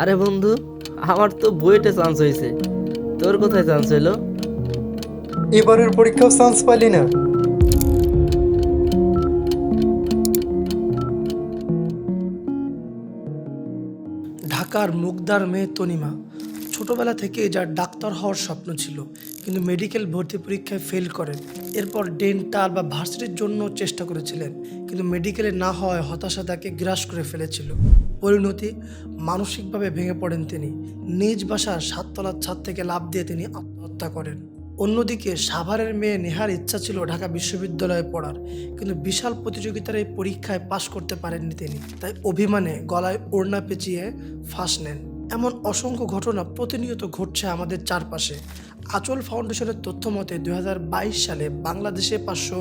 আরে বন্ধু আমার তো বুয়েটে চান্স হয়েছে। তোর কোথায় চান্স হলো? এবারের পরীক্ষাও চান্স পাইলি না। ঢাকার মুগদার মেয়ে তনিমা ছোটবেলা থেকে যার ডাক্তার হওয়ার স্বপ্ন ছিল কিন্তু মেডিকেল ভর্তি পরীক্ষায় ফেল করেন এরপর ডেন্টাল বা ভার্সিটির জন্য চেষ্টা করেছিলেন কিন্তু মেডিকেলে না হওয়ায় হতাশা তাকে গ্রাস করে ফেলেছিল। পরিণতি মানসিকভাবে ভেঙে পড়েন তিনি। নিজ বাসার সাততলার ছাদ থেকে লাভ দিয়ে তিনি আত্মহত্যা করেন। অন্যদিকে সাভারের মেয়ে নেহার ইচ্ছা ছিল ঢাকা বিশ্ববিদ্যালয়ে পড়ার, কিন্তু বিশাল প্রতিযোগিতার এই পরীক্ষায় পাশ করতে পারেননি তিনি। তাই অভিমানে গলায় ওড়না পেঁচিয়ে ফাঁস নেন। এমন অসংখ্য ঘটনা প্রতিনিয়ত ঘটছে আমাদের চারপাশে। আচল ফাউন্ডেশনের তথ্য মতে দুই হাজার বাইশ সালে বাংলাদেশে পাঁচশো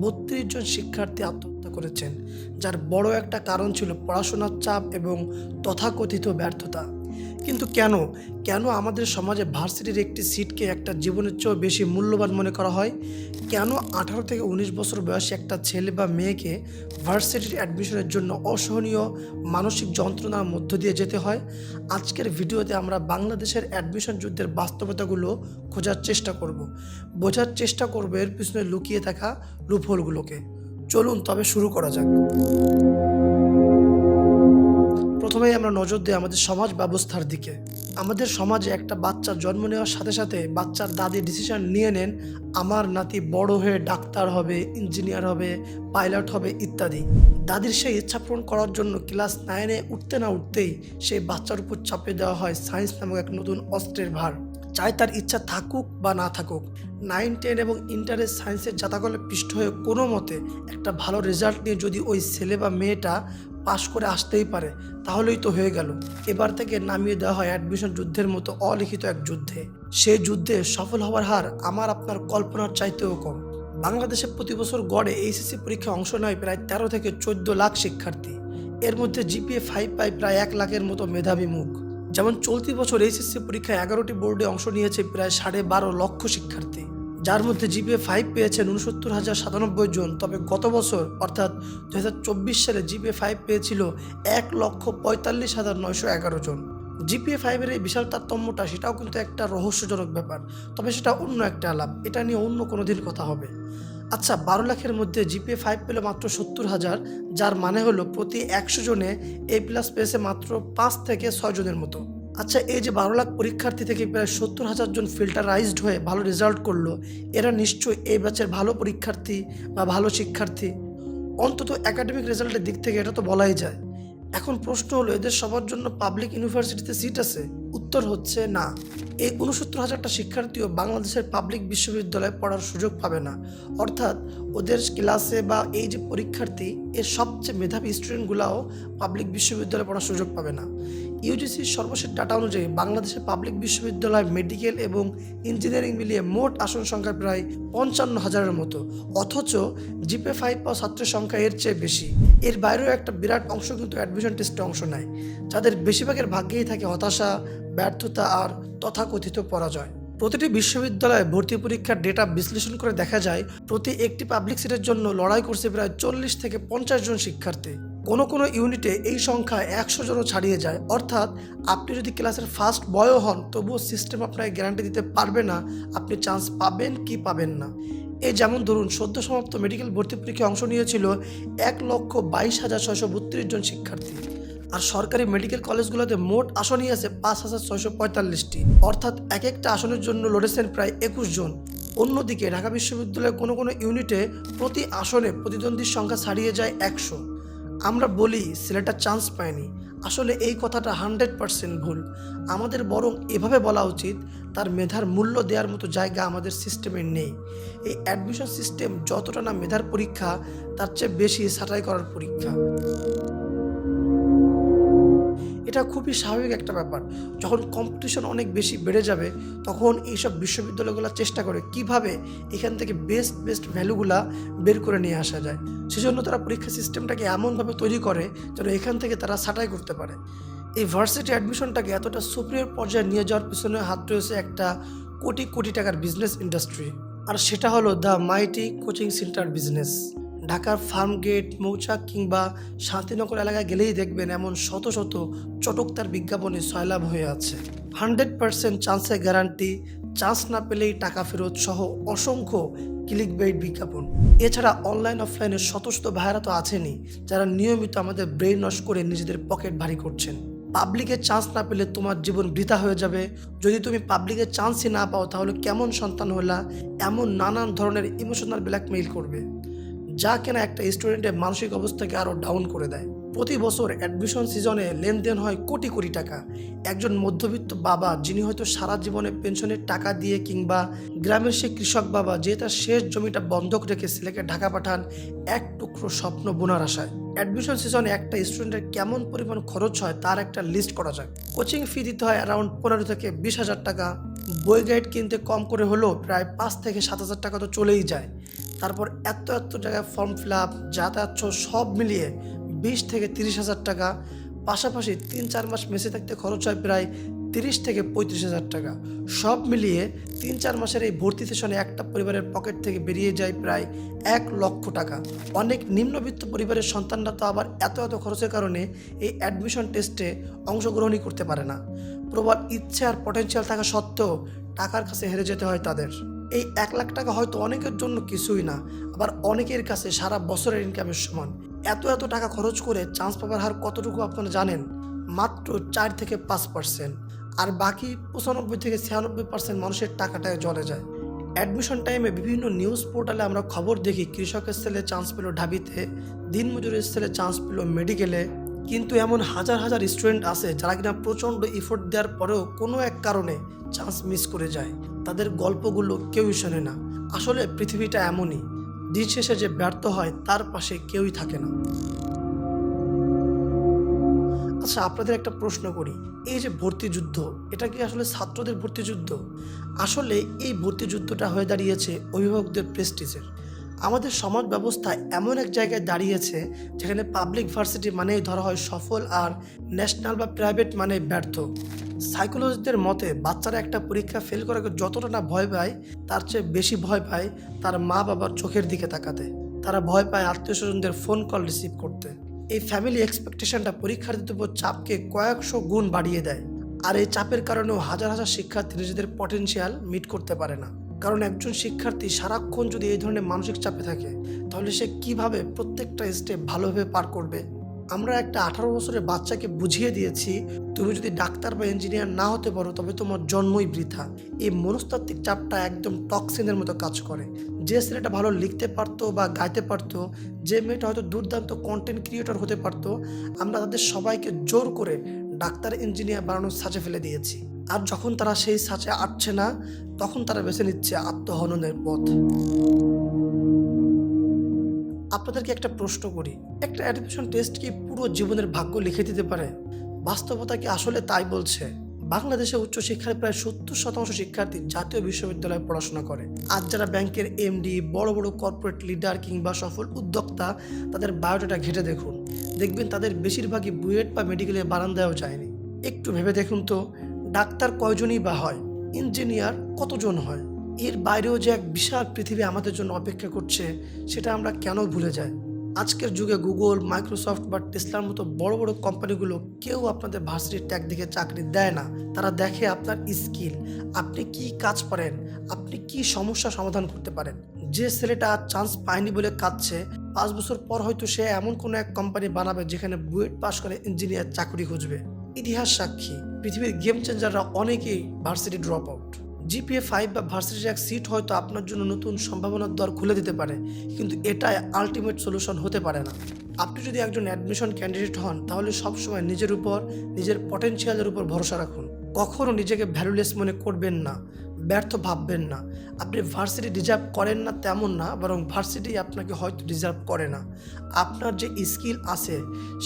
বত্রিশ জন শিক্ষার্থী আত্মহত্যা করেছেন, যার বড় একটা কারণ ছিল পড়াশোনার চাপ এবং তথাকথিত ব্যর্থতা। কিন্তু কেন? কেন আমাদের সমাজে ভার্সিটির একটি সিটকে একটা জীবনের চেয়েও বেশি মূল্যবান মনে করা হয়? কেন আঠারো থেকে উনিশ বছর বয়সী একটা ছেলে বা মেয়েকে ভার্সিটির অ্যাডমিশনের জন্য অসহনীয় মানসিক যন্ত্রণার মধ্য দিয়ে যেতে হয়? আজকের ভিডিওতে আমরা বাংলাদেশের অ্যাডমিশন যুদ্ধের বাস্তবতাগুলো খোঁজার চেষ্টা করব। বোঝার চেষ্টা করব এর পিছনে লুকিয়ে থাকা লুফহোলগুলোকে চলুন, তবে শুরু করা যাক। প্রথমেই আমরা নজর দিই আমাদের সমাজ ব্যবস্থার দিকে। আমাদের সমাজে একটা বাচ্চা জন্ম নেওয়ার সাথে সাথে বাচ্চার দাদি ডিসিশন নিয়ে নেন, আমার নাতি বড় হয়ে ডাক্তার হবে ইঞ্জিনিয়ার হবে পাইলট হবে ইত্যাদি। দাদির সেই ইচ্ছা পূরণ করার জন্য ক্লাস নাইনে উঠতে না উঠতেই সেই বাচ্চার উপর চাপিয়ে দেওয়া হয় সায়েন্স নামক এক নতুন অস্ত্রের ভার। চাই তার ইচ্ছা থাকুক বা না থাকুক নাইন টেন এবং ইন্টারের সায়েন্সের জাতাকলে পৃষ্ঠ হয়ে কোনো মতে একটা ভালো রেজাল্ট নিয়ে যদি ওই ছেলে বা মেয়েটা পাশ করে আসতেই পারে, তাহলেই তো হয়ে গেল। এবার থেকে নামিয়ে দেওয়া হয় অ্যাডমিশন যুদ্ধের মতো অলিখিত এক যুদ্ধে। সেই যুদ্ধে সফল হওয়ার হার আমার আপনার কল্পনার চাইতেও কম। বাংলাদেশে প্রতি বছর গড়ে এইচএসসি পরীক্ষায় অংশ নেয় প্রায় তেরো থেকে চোদ্দ লাখ শিক্ষার্থী। এর মধ্যে জিপিএ ফাইভ পায় প্রায় এক লাখের মতো মেধাবী মুখ। যেমন চলতি বছর এইচএসসি পরীক্ষায় এগারোটি বোর্ডে অংশ নিয়েছে প্রায় সাড়ে বারো লক্ষ শিক্ষার্থী। যার মধ্যে জিপিএ ফাইভ পেয়েছেন উনসত্তর হাজার সাতানব্বই জন, তবে গত বছর, অর্থাৎ দু হাজার চব্বিশ সালে জিপিএ ফাইভ পেয়েছিল এক লক্ষ পঁয়তাল্লিশ হাজার নয়শো এগারো জন। জিপিএ ফাইভের এই বিশাল তারতম্যটা, সেটাও কিন্তু একটা রহস্যজনক ব্যাপার, তবে সেটা অন্য একটা আলাপ, এটা নিয়ে অন্য কোনো দিন কথা হবে। আচ্ছা বারো লাখের মধ্যে জিপিএ ফাইভ পেল মাত্র সত্তর হাজার, যার মানে হলো প্রতি একশো জনে এ প্লাস পেয়েছে মাত্র পাঁচ থেকে ছয় জনের মতো। আচ্ছা এই যে বারো লাখ পরীক্ষার্থী থেকে প্রায় সত্তর হাজার জন ফিল্টারাইজড হয়ে ভালো রেজাল্ট করল, এরা নিশ্চয়ই এই ব্যাচের ভালো পরীক্ষার্থী বা ভালো শিক্ষার্থী? অন্তত একাডেমিক রেজাল্টের দিক থেকে এটা তো বলাই যায়। এখন প্রশ্ন হলো, এদের সবার জন্য পাবলিক ইউনিভার্সিটিতে সিট আছে? উত্তর হচ্ছে না। এই উনসত্তর হাজারটা শিক্ষার্থীও বাংলাদেশের পাবলিক বিশ্ববিদ্যালয়ে পড়ার সুযোগ পাবে না। অর্থাৎ ওদের ক্লাসে বা এই যে পরীক্ষার্থী, এর সবচেয়ে মেধাবী স্টুডেন্টগুলাও পাবলিক বিশ্ববিদ্যালয়ে পড়ার সুযোগ পাবে না। ইউজিসির সর্বশেষ ডাটা অনুযায়ী বাংলাদেশের পাবলিক বিশ্ববিদ্যালয় মেডিকেল এবং ইঞ্জিনিয়ারিং মিলিয়ে মোট আসন সংখ্যা প্রায় পঞ্চান্ন হাজারের মতো। অথচ জিপে ফাইভ পাওয়া ছাত্রের সংখ্যা এর চেয়ে বেশি। এর বাইরেও একটা বিরাট অংশ কিন্তু অ্যাডমিশন টেস্টে অংশ নেয়। যাদের বেশিরভাগের ভাগ্যেই থাকে হতাশা ব্যর্থতা আর তথাকথিত পরাজয়। প্রতিটি বিশ্ববিদ্যালয়ে ভর্তি পরীক্ষার ডেটা বিশ্লেষণ করে দেখা যায়, প্রতি একটি পাবলিক সিটের জন্য লড়াই করছে প্রায় চল্লিশ থেকে পঞ্চাশ জন শিক্ষার্থী। কোনো কোনো ইউনিটে এই সংখ্যা একশো জনও ছাড়িয়ে যায়। অর্থাৎ আপনি যদি ক্লাসের ফার্স্ট বয়ও হন, তবুও সিস্টেম আপনাকে গ্যারান্টি দিতে পারবে না, আপনি চান্স পাবেন কি পাবেন না। এই যেমন ধরুন, সদ্য সমাপ্ত মেডিকেল ভর্তি পরীক্ষায় অংশ নিয়েছিল এক লক্ষ বাইশ হাজার ছয়শো বত্রিশ জন শিক্ষার্থী। আর সরকারি মেডিকেল কলেজগুলোতে মোট আসনই আছে পাঁচ হাজার ছয়শো পঁয়তাল্লিশটি। অর্থাৎ এক একটা আসনের জন্য লড়েছেন প্রায় একুশ জন। অন্যদিকে ঢাকা বিশ্ববিদ্যালয়ের কোনো কোনো ইউনিটে প্রতি আসনে প্রতিদ্বন্দ্বীর সংখ্যা ছাড়িয়ে যায় একশো। আমরা বলি, ছেলেটা চান্স পায়নি। আসলে এই কথাটা হান্ড্রেড পারসেন্ট ভুল। আমাদের বরং এভাবে বলা উচিত, তার মেধার মূল্য দেওয়ার মতো জায়গা আমাদের সিস্টেমে নেই। এই অ্যাডমিশন সিস্টেম যতটা না মেধার পরীক্ষা, তার চেয়ে বেশি ছাঁটাই করার পরীক্ষা। এটা খুবই স্বাভাবিক একটা ব্যাপার। যখন কম্পিটিশন অনেক বেশি বেড়ে যাবে, তখন এইসব বিশ্ববিদ্যালয়গুলো চেষ্টা করে কীভাবে এখান থেকে বেস্ট বেস্ট ভ্যালুগুলা বের করে নিয়ে আসা যায়। সেজন্য তারা পরীক্ষা সিস্টেমটাকে এমনভাবে তৈরি করে যেন এখান থেকে তারা ছাঁটাই করতে পারে। এই ভার্সিটি অ্যাডমিশনটাকে এতটা সুপ্রিয়র পর্যায়ে নিয়ে যাওয়ার পিছনে হাত রয়েছে একটা কোটি কোটি টাকার বিজনেস ইন্ডাস্ট্রি আর সেটা হলো the mighty coaching centre business ঢাকার ফার্মগেট মৌচাক কিংবা শান্তিনগর এলাকায় গেলেই দেখবেন এমন শত শত চটকতার বিজ্ঞাপনে সয়লাভ হয়ে আছে। হান্ড্রেড পার্সেন্ট চান্সের গ্যারান্টি, চান্স না পেলেই টাকা ফেরত সহ অসংখ্য ক্লিক বেইট বিজ্ঞাপন। এছাড়া অনলাইন, অফলাইনে শত শত ভাইরা তো আছেনই, যারা নিয়মিত আমাদের ব্রেন নষ্ট করে নিজেদের পকেট ভারী করছেন। পাবলিকের চান্স না পেলে তোমার জীবন বৃথা হয়ে যাবে। যদি তুমি পাবলিকের চান্সই না পাও, তাহলে কেমন সন্তান হলা, এমন নানান ধরনের ইমোশনাল ব্ল্যাকমেইল করবে। যা কিনা একটা স্টুডেন্টের মানসিক অবস্থাকে আরও ডাউন করে দেয়। প্রতি বছর অ্যাডমিশন সিজনে লেনদেন হয় কোটি কোটি টাকা। একজন মধ্যবিত্ত বাবা যিনি হয়তো সারা জীবনে পেনশনের টাকা দিয়ে কিংবা গ্রামের সে কৃষক বাবা যে তার শেষ জমিটা বন্ধক রেখে ছেলেকে ঢাকা পাঠান, এক টুকরো স্বপ্ন বোনার আশায়। অ্যাডমিশন সিজনে একটা স্টুডেন্টের কেমন পরিমাণ খরচ হয় তার একটা লিস্ট করা যায় কোচিং ফি দিতে হয় অ্যারাউন্ড পনেরো থেকে বিশ হাজার টাকা। বই গাইড কিনতে কম করে হলেও প্রায় পাঁচ থেকে সাত হাজার টাকা তো চলেই যায়। তারপর এত এত জায়গায় ফর্ম ফিল আপ যাতায়াত সব মিলিয়ে বিশ থেকে তিরিশ হাজার টাকা। পাশাপাশি তিন চার মাস মেসে থাকতে খরচ হয় প্রায় তিরিশ থেকে পঁয়ত্রিশ হাজার টাকা। সব মিলিয়ে তিন চার মাসের এই ভর্তি সেশনে একটা পরিবারের পকেট থেকে বেরিয়ে যায় প্রায় এক লক্ষ টাকা। অনেক নিম্নবিত্ত পরিবারের সন্তানরা তো আবার এত এত খরচের কারণে এই অ্যাডমিশন টেস্টে অংশগ্রহণই করতে পারে না। প্রবল ইচ্ছে আর পটেনশিয়াল থাকা সত্ত্বেও টাকার কাছে হেরে যেতে হয় তাদের। এই এক লাখ টাকা হয়তো অনেকের জন্য কিছুই না, আবার অনেকের কাছে সারা বছরের ইনকামের সমান। এত এত টাকা খরচ করে চান্স পাওয়ার হার কতটুকু আপনারা জানেন? মাত্র চার থেকে পাঁচ পার্সেন্ট আর বাকি পঁচানব্বই থেকে ছিয়ানব্বই পার্সেন্ট মানুষের টাকাটায় জলে যায়। অ্যাডমিশন টাইমে বিভিন্ন নিউজ পোর্টালে আমরা খবর দেখি, কৃষকের ছেলে চান্স পেল ঢাবিতে, দিনমজুরের ছেলে চান্স পেল মেডিকেলে কিন্তু এমন হাজার হাজার স্টুডেন্ট আছে যারা কিনা প্রচণ্ড এফোর্ট দেওয়ার পরেও কোনো এক কারণে চান্স মিস করে যায়। তাদের গল্পগুলো কেউই শোনে না। আসলে পৃথিবীটা এমনই। দিন শেষে যে ব্যর্থ হয়, তার পাশে কেউই থাকে না। আচ্ছা আপনাদের একটা প্রশ্ন করি। এই যে ভর্তি যুদ্ধ, এটা কি আসলে ছাত্রদের ভর্তি যুদ্ধ? আসলে এই ভর্তি যুদ্ধটা হয়ে দাঁড়িয়েছে অভিভাবকদের প্রেস্টিজের আমাদের সমাজ ব্যবস্থা এমন এক জায়গায় দাঁড়িয়েছে যেখানে পাবলিক ভার্সিটি মানেই ধরা হয় সফল আর ন্যাশনাল বা প্রাইভেট মানে ব্যর্থ। সাইকোলজিস্টদের মতে বাচ্চারা একটা পরীক্ষা ফেল করাকে যতটা না ভয় পায়, তার চেয়ে বেশি ভয় পায় তার মা বাবার চোখের দিকে তাকাতে। তারা ভয় পায় আত্মীয় স্বজনদের ফোন কল রিসিভ করতে। এই ফ্যামিলি এক্সপেকটেশনটা পরীক্ষার্থীদের উপর চাপকে কয়েকশো গুণ বাড়িয়ে দেয়। আর এই চাপের কারণেও হাজার হাজার শিক্ষার্থী নিজেদের পটেনশিয়াল মিট করতে পারে না। কারণ একজন শিক্ষার্থী সারাক্ষণ যদি এই ধরনের মানসিক চাপে থাকে, তাহলে সে কীভাবে প্রত্যেকটা স্টেপ ভালোভাবে পার করবে? আমরা একটা আঠারো বছরের বাচ্চাকে বুঝিয়ে দিয়েছি, তুমি যদি ডাক্তার বা ইঞ্জিনিয়ার না হতে পারো, তবে তোমার জন্মই বৃথা। এই মনস্তাত্ত্বিক চাপটা একদম টক্সিনের মতো কাজ করে। যে ছেলেটা ভালো লিখতে পারতো বা গাইতে পারতো, যে মেয়েটা হয়তো দুর্দান্ত কন্টেন্ট ক্রিয়েটর হতে পারতো, আমরা তাদের সবাইকে জোর করে ডাক্তার ইঞ্জিনিয়ার বানানোর সাজে ফেলে দিয়েছি। আর যখন তারা সেই সাজে আটছে না, তখন তারা বেছে নিচ্ছে আত্মহননের পথ। আপনাদেরকে একটা প্রশ্ন করি, একটা অ্যাডমিশন টেস্ট কি পুরো জীবনের ভাগ্য লিখে দিতে পারে? বাস্তবতা কি আসলে তাই বলছে? বাংলাদেশে উচ্চশিক্ষার প্রায় সত্তর শতাংশ শিক্ষার্থী জাতীয় বিশ্ববিদ্যালয়ে পড়াশোনা করে। আজ যারা ব্যাংকের এমডি বড় বড় কর্পোরেট লিডার কিংবা সফল উদ্যোক্তা, তাদের বায়োডাটা ঘেটে দেখুন। দেখবেন তাদের বেশিরভাগই বুয়েট বা মেডিকেলে বারান্দায়ও যায়নি। একটু ভেবে দেখুন তো। ডাক্তার কয়জনই বা হয়? ইঞ্জিনিয়ার কতজন হয়? এর বাইরেও যে এক বিশাল পৃথিবী আমাদের জন্য অপেক্ষা করছে, সেটা আমরা কেন ভুলে যাই? আজকের যুগে গুগল, মাইক্রোসফট বা টেসলার মতো বড় বড় কোম্পানিগুলো কেউ আপনাদের ভার্সিটির ট্যাগ দেখে চাকরি দেয় না। তারা দেখে আপনার স্কিল, আপনি কি কাজ পারেন আপনি কি সমস্যা সমাধান করতে পারেন। যে ছেলেটা চান্স পায়নি বলে কাঁদছে, পাঁচ বছর পর হয়তো সে এমন কোনো এক কোম্পানি বানাবে যেখানে বুয়েট পাস করে ইঞ্জিনিয়ার চাকরি খুঁজবে। ইতিহাস সাক্ষী পৃথিবীর গেম চেঞ্জাররা অনেকেই varsity drop out GPA five বা ভার্সিটির এক সিট হয়তো আপনার জন্য নতুন সম্ভাবনার দ্বার খুলে দিতে পারে, কিন্তু এটাই আলটিমেট সলিউশন হতে পারে না। আপনি যদি একজন অ্যাডমিশন ক্যান্ডিডেট হন, তাহলে সবসময় নিজের উপর, নিজের পটেনশিয়ালের উপর ভরসা রাখুন। কখনো নিজেকে ভ্যালুলেস মনে করবেন না, ব্যর্থ ভাববেন না। আপনি ভার্সিটি ডিজার্ভ করেন না তেমন না, বরং ভার্সিটি আপনাকে হয়তো ডিজার্ভ করে না। আপনার যে স্কিল আছে,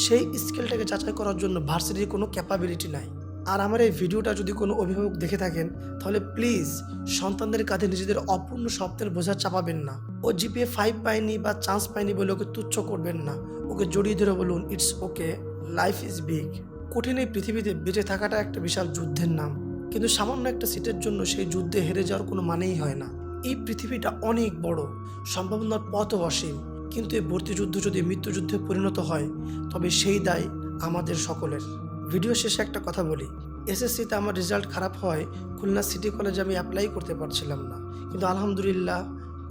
সেই স্কিলটাকে যাচাই করার জন্য ভার্সিটির কোনো ক্যাপাবিলিটি নাই। আর আমার এই ভিডিওটা যদি কোনো অভিভাবক দেখে থাকেন, তাহলে প্লিজ সন্তানদের কাঁধে নিজেদের অপূর্ণ স্বপ্নের বোঝা চাপাবেন না। ও জিপিএ ফাইভ পায়নি বা চান্স পায়নি বলে ওকে তুচ্ছ করবেন না। ওকে জড়িয়ে ধরে বলুন it's okay life is big কঠিন এই পৃথিবীতে বেঁচে থাকাটা একটা বিশাল যুদ্ধের নাম। কিন্তু সামান্য একটা সিটের জন্য সেই যুদ্ধে হেরে যাওয়ার কোনো মানেই হয় না। এই পৃথিবীটা অনেক বড়, সম্ভাবনার পথও অসীম। কিন্তু এই ভর্তি যুদ্ধ যদি মৃত্যুযুদ্ধে পরিণত হয়, তবে সেই দায় আমাদের সকলের। ভিডিও শেষে একটা কথা বলি। এসএসসিতে আমার রেজাল্ট খারাপ হয়, খুলনা সিটি কলেজে আমি অ্যাপ্লাই করতে পারছিলাম না। কিন্তু আলহামদুলিল্লাহ,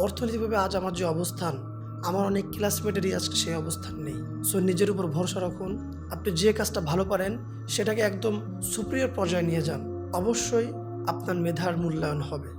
অর্থনৈতিকভাবে আজ আমার যে অবস্থান, আমার অনেক ক্লাসমেটেরই আজকে সেই অবস্থান নেই। সো নিজের উপর ভরসা রাখুন। আপনি যে কাজটা ভালো পারেন, সেটাকে একদম সুপ্রিয়র পর্যায়ে নিয়ে যান। অবশ্যই আপনার মেধার মূল্যায়ন হবে।